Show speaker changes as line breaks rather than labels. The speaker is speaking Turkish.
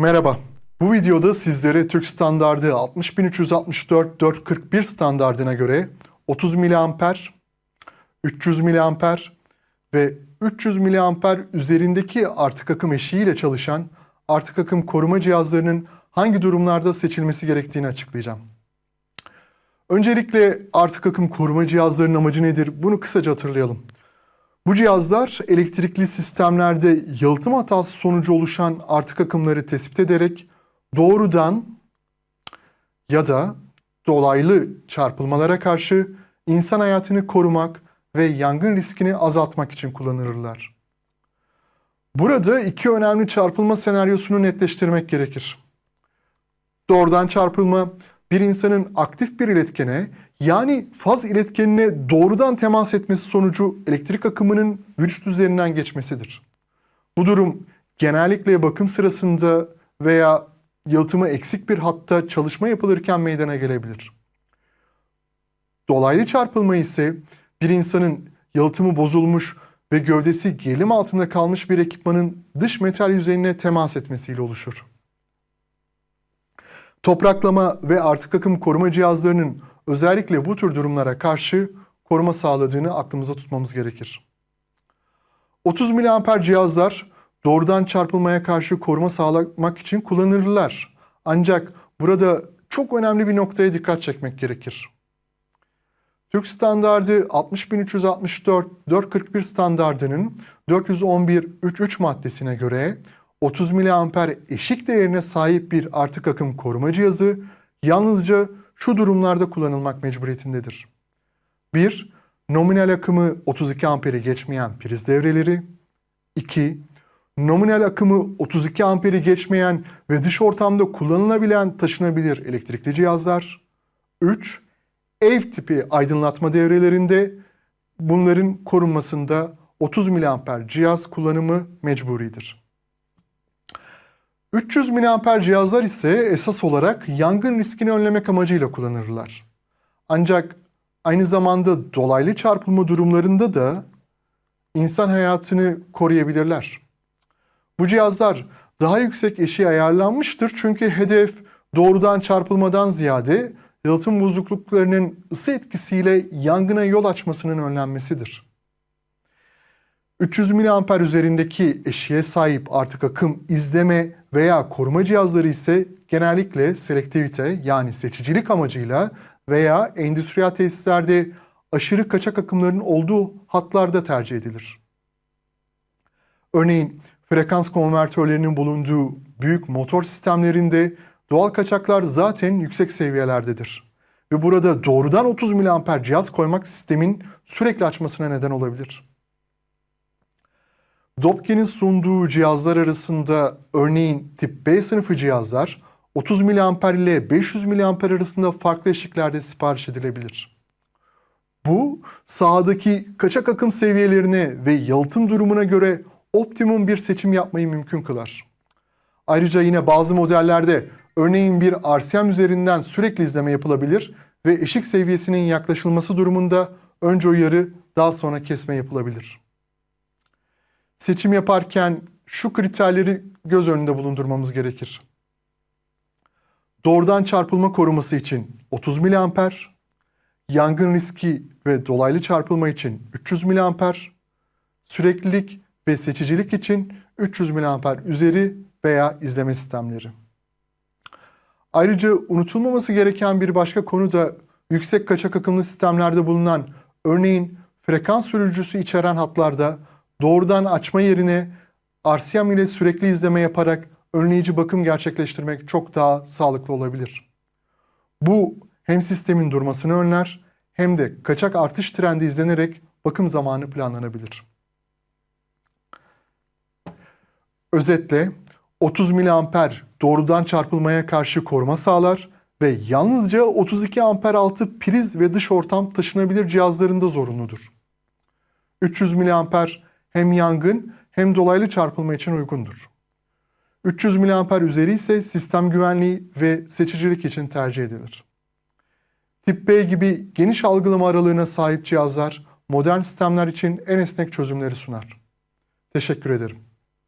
Merhaba. Bu videoda sizlere Türk standardı 60364 441 standardına göre 30 mA, 300 mA ve 300 mA üzerindeki artık akım eşiğiyle çalışan artık akım koruma cihazlarının hangi durumlarda seçilmesi gerektiğini açıklayacağım. Öncelikle artık akım koruma cihazlarının amacı nedir? Bunu kısaca hatırlayalım. Bu cihazlar elektrikli sistemlerde yalıtım hatası sonucu oluşan artık akımları tespit ederek doğrudan ya da dolaylı çarpılmalara karşı insan hayatını korumak ve yangın riskini azaltmak için kullanılırlar. Burada iki önemli çarpılma senaryosunu netleştirmek gerekir. Doğrudan çarpılma bir insanın aktif bir iletkene yani faz iletkenine doğrudan temas etmesi sonucu elektrik akımının vücut üzerinden geçmesidir. Bu durum genellikle bakım sırasında veya yalıtımı eksik bir hatta çalışma yapılırken meydana gelebilir. Dolaylı çarpılma ise bir insanın yalıtımı bozulmuş ve gövdesi gerilim altında kalmış bir ekipmanın dış metal yüzeyine temas etmesiyle oluşur. Topraklama ve artık akım koruma cihazlarının özellikle bu tür durumlara karşı koruma sağladığını aklımıza tutmamız gerekir. 30 mAh cihazlar doğrudan çarpılmaya karşı koruma sağlamak için kullanılırlar. Ancak burada çok önemli bir noktaya dikkat çekmek gerekir. Türk standardı 60364 441 standardının 411.3.3 maddesine göre 30 mA eşik değerine sahip bir artık akım koruma cihazı yalnızca şu durumlarda kullanılmak mecburiyetindedir. 1. Nominal akımı 32 amperi geçmeyen priz devreleri. 2. Nominal akımı 32 amperi geçmeyen ve dış ortamda kullanılabilen taşınabilir elektrikli cihazlar. 3. Ev tipi aydınlatma devrelerinde bunların korunmasında 30 mA cihaz kullanımı mecburidir. 300 mAh cihazlar ise esas olarak yangın riskini önlemek amacıyla kullanırlar. Ancak aynı zamanda dolaylı çarpılma durumlarında da insan hayatını koruyabilirler. Bu cihazlar daha yüksek eşiğe ayarlanmıştır çünkü hedef doğrudan çarpılmadan ziyade yalıtım bozukluklarının ısı etkisiyle yangına yol açmasının önlenmesidir. 300 mAh üzerindeki eşiğe sahip artık akım izleme veya koruma cihazları ise genellikle selektivite yani seçicilik amacıyla veya endüstriyel tesislerde aşırı kaçak akımların olduğu hatlarda tercih edilir. Örneğin frekans konvertörlerinin bulunduğu büyük motor sistemlerinde doğal kaçaklar zaten yüksek seviyelerdedir. Ve burada doğrudan 30 mAh cihaz koymak sistemin sürekli açmasına neden olabilir. Dopke'nin sunduğu cihazlar arasında örneğin tip B sınıfı cihazlar 30 mAh ile 500 mAh arasında farklı eşiklerde sipariş edilebilir. Bu sahadaki kaçak akım seviyelerine ve yalıtım durumuna göre optimum bir seçim yapmayı mümkün kılar. Ayrıca yine bazı modellerde örneğin bir RCM üzerinden sürekli izleme yapılabilir ve eşik seviyesinin yaklaşılması durumunda önce uyarı daha sonra kesme yapılabilir seçim yaparken şu kriterleri göz önünde bulundurmamız gerekir. Doğrudan çarpılma koruması için 30 mA, yangın riski ve dolaylı çarpılma için 300 mA, süreklilik ve seçicilik için 300 mA üzeri veya izleme sistemleri. Ayrıca unutulmaması gereken bir başka konu da yüksek kaçak akımlı sistemlerde bulunan örneğin frekans sürücüsü içeren hatlarda doğrudan açma yerine RCM ile sürekli izleme yaparak önleyici bakım gerçekleştirmek çok daha sağlıklı olabilir. Bu hem sistemin durmasını önler hem de kaçak artış trendi izlenerek bakım zamanı planlanabilir. Özetle 30 mA doğrudan çarpılmaya karşı koruma sağlar ve yalnızca 32 amper altı priz ve dış ortam taşınabilir cihazlarında zorunludur. 300 mA hem yangın hem dolaylı çarpılma için uygundur. 300 mAh üzeri ise sistem güvenliği ve seçicilik için tercih edilir. Tip B gibi geniş algılama aralığına sahip cihazlar modern sistemler için en esnek çözümleri sunar. Teşekkür ederim.